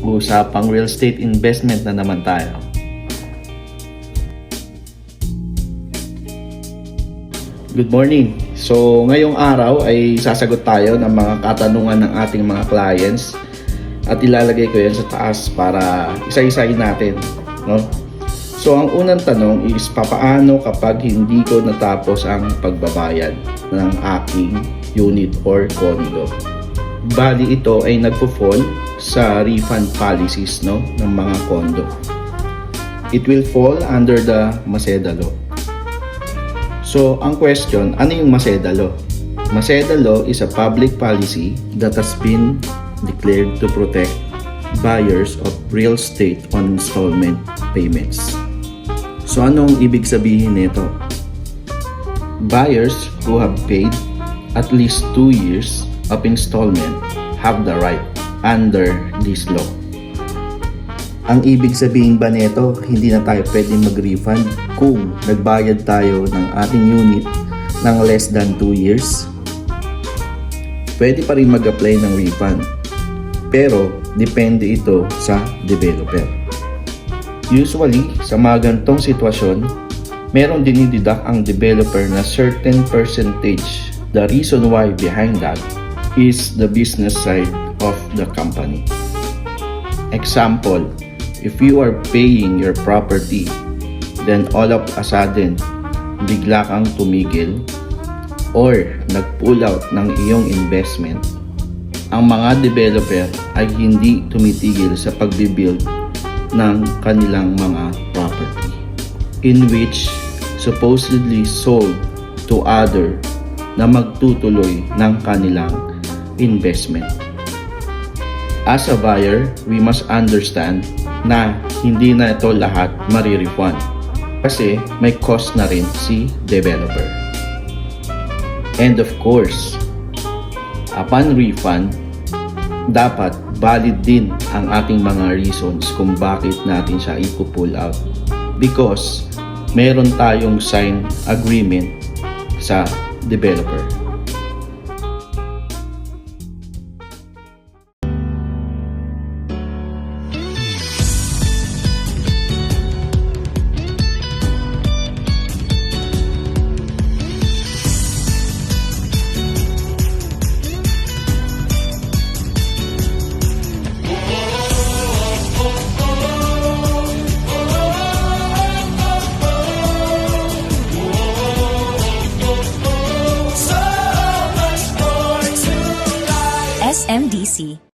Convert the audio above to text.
Usapang real estate investment na naman tayo. Good morning. So, ngayong araw ay sasagot tayo ng mga katanungan ng ating mga clients at ilalagay ko yan sa taas para isa-isahin natin, no? So, ang unang tanong is papaano kapag hindi ko natapos ang pagbabayad ng aking unit or condo? Bali ito ay nagpo-fall sa refund policies no ng mga condo. It will fall under the Maseda law. So, ang question, ano yung Maseda law? Maseda law is a public policy that has been declared to protect buyers of real estate on installment payments. So, anong ibig sabihin nito? Buyers who have paid at least 2 years of installment have the right under this law. Ang ibig sabihin ba nito, hindi na tayo pwedeng mag-refund kung nagbayad tayo ng ating unit ng less than 2 years? Pwede pa rin mag-apply ng refund. Pero, depende ito sa developer. Usually, sa mga gantong sitwasyon, meron dinididak ang developer na certain percentage. The reason why behind that is the business side of the company. Example, if you are paying your property, then all of a sudden, bigla kang tumigil or nag-pull out ng iyong investment, ang mga developer ay hindi tumitigil sa pagbibuild ng kanilang mga property in which supposedly sold to other na magtutuloy ng kanilang investment. As a buyer, we must understand na hindi na ito lahat marirefund kasi may cost na rin si developer. And of course, upon refund, dapat valid din ang ating mga reasons kung bakit natin siya ipo-pull out. Because meron tayong sign agreement sa developer. MDC.